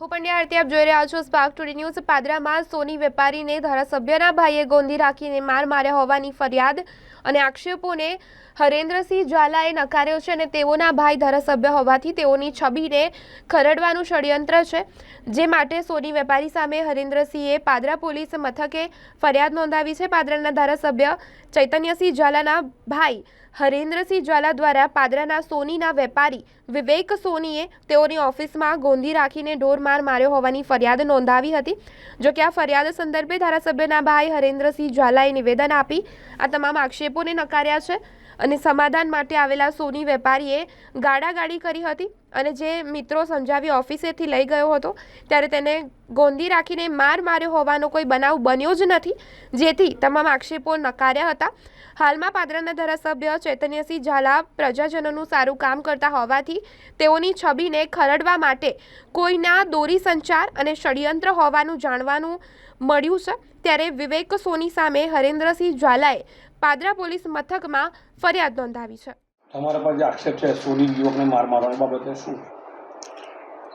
હું પંડ્યા આરતી જોઈ રહ્યા છો સ્પાર્ક ટુડે ન્યૂઝ પાદરામાં સોની વેપારીને ધારાસભ્યના ભાઈએ ગોંધી રાખીને માર માર્યા હોવાની ફરિયાદ અને આક્ષેપોને હરેન્દ્રસિંહ ઝાલાએ નકાર્યો છે અને તેઓના ભાઈ ધારાસભ્ય હોવાથી તેઓની છબીને ખરડવાનું ષડયંત્ર છે, જે માટે સોની વેપારી સામે હરેન્દ્રસિંહે પાદરા પોલીસ મથકે ફરિયાદ નોંધાવી છે. પાદરાના ધારાસભ્ય ચૈતન્યસિંહ ઝાલાના ભાઈ હરેન્દ્રસિંહ ઝાલા દ્વારા પાદરાના સોનીના વેપારી વિવેક સોનીએ તેઓની ઓફિસમાં ગોંધી રાખીને ઢોરમાર માર્યો હોવાની ફરિયાદ નોંધાવી હતી. જો કે આ ફરિયાદ સંદર્ભે ધારાસભ્યના ભાઈ હરેન્દ્રસિંહ ઝાલાએ નિવેદન આપી આ તમામ આક્ષેપોને નકાર્યા છે અને સમાધાન માટે આવેલા સોની વેપારીએ ગાડાગાડી કરી હતી. અને જે મિત્રો સમજાવી ઓફિસેથી લઈ ગયો હતો, ત્યારે તેને ગોંધી રાખીને માર માર્યો હોવાનો કોઈ બનાવ બન્યો જ નથી, જેથી તમામ આક્ષેપો નકાર્યા હતા. હાલમાં પાદરાના ધારાસભ્ય ચૈતન્યસિંહ ઝાલા પ્રજાજનોનું સારું કામ કરતા હોવાથી તેઓની છબીને ખરડવા માટે કોઈના દોરી સંચાર અને ષડયંત્ર હોવાનું જાણવાનું મળ્યું છે. ત્યારે વિવેક સોની સામે હરેન્દ્રસિંહ ઝાલાએ પાદરા પોલીસ મથકમાં ફરિયાદ નોંધાવી છે. તમારા પર આક્ષેપ છે સોની યુવકને માર મારવાની બાબતે શું?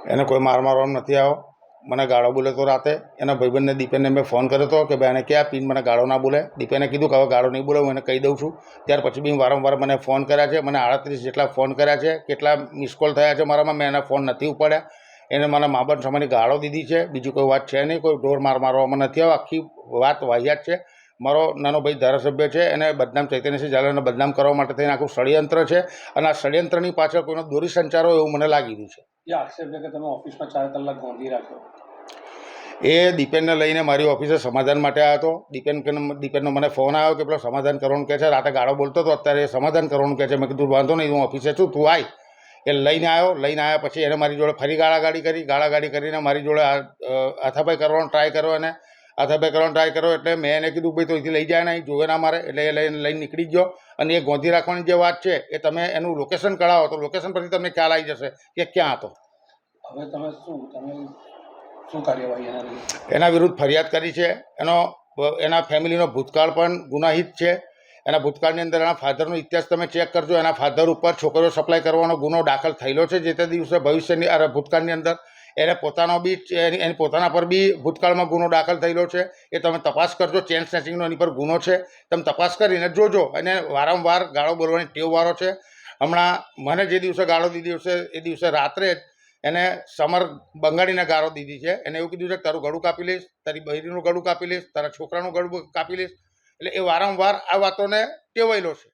એને કોઈ માર મારવાનો નથી આવ્યો મને ગાળો બોલે તો રાતે. એના ભાઈબંધને દીપેનને મેં ફોન કર્યો હતો કે ભાઈ એને ક્યાં પીન? મને ગાળો ના બોલે. દીપેને કીધું કે, હવે ગાળો નહીં બોલે, હું એને કહી દઉં છું. ત્યાર પછી બી વારંવાર મને ફોન કર્યા છે. મને આડત્રીસ જેટલા ફોન કર્યા છે, કેટલા મિસ કોલ થયા છે મારામાં, મેં એના ફોન નથી ઉપાડ્યા. એને મને મા બાપ સામેની ગાળો દીધી છે. બીજી કોઈ વાત છે નહીં, કોઈ ઢોર માર મારવામાં નથી આવ્યો. આખી વાત વાહિયાત છે. મારો નાનો ભાઈ ધારાસભ્ય છે એને બદનામ ચૈતન્યસિંહ ઝાલાને બદનામ કરવા માટે થઈને આખું ષડયંત્ર છે અને આ ષડયંત્રની પાછળ કોઈનો દોરી સંચારો એવું મને લાગી રહ્યું છે. એ આક્ષેપ છે કે તમે ઓફિસમાં ચાર કલાક ગોંધી રાખ્યો એ દીપેનને લઈને મારી ઓફિસે સમાધાન માટે આવ્યો હતો. દીપેન દીપેનનો મને ફોન આવ્યો કે પેલો સમાધાન કરવાનું કહે છે રાતે ગાળો બોલતો હતો અત્યારે સમાધાન કરવાનું કહે છે. મેં કીધું વાંધો નહીં હું ઓફિસે છું તું આય. એ લઈને આવ્યો લઈને આવ્યા પછી એને મારી જોડે ફરી ગાળાગાડી કરી. ગાળાગાડી કરીને મારી જોડે આ- અ, કરવાનો ટ્રાય કર્યો અને હાથાપાઈ કરવાનો ટ્રાય કર્યો એટલે મેં એને કીધું ભાઈ તો અહીંથી લઈ જાય નહીં જોવે ના મારે. એટલે એ લઈને લઈને નીકળી ગયો અને એ ગોંધી રાખવાની જે વાત છે એ તમે એનું લોકેશન કઢાવો તો લોકેશન પરથી તમને ખ્યાલ આવી જશે કે ક્યાં હતો. હવે તમે શું તમે શું કાર્યવાહી એના વિરુદ્ધ? ફરિયાદ કરી છે. એનો એના ફેમિલીનો ભૂતકાળ પણ ગુનાહિત છે. એના ભૂતકાળની અંદર એના ફાધરનો ઇતિહાસ તમે ચેક કરજો. એના ફાધર ઉપર છોકરીઓ સપ્લાય કરવાનો ગુનો દાખલ થયેલો છે જે તે દિવસે ભવિષ્યની ભૂતકાળની અંદર. એને પોતાનો બી, એની પોતાના પર બી ભૂતકાળમાં ગુનો દાખલ થયેલો છે. એ તમે તપાસ કરજો, ચેન સ્નેચિંગનો એની પર ગુનો છે. તમે તપાસ કરીને જોજો. અને વારંવાર ગાળો બોલવાની ટેવવાળો છે. હમણાં મને જે દિવસે ગાળો દીધી હશે એ દિવસે રાત્રે જ એને સમર બંગાળીને ગાળો દીધી છે. એને એવું કીધું છે, તારું ગળું કાપી લઈશ, તારી બહેરીનું ગળું કાપી લઈશ, તારા છોકરાનું ગળું કાપી લઈશ. એટલે એ વારંવાર આ વાતોને ટેવાયેલો છે.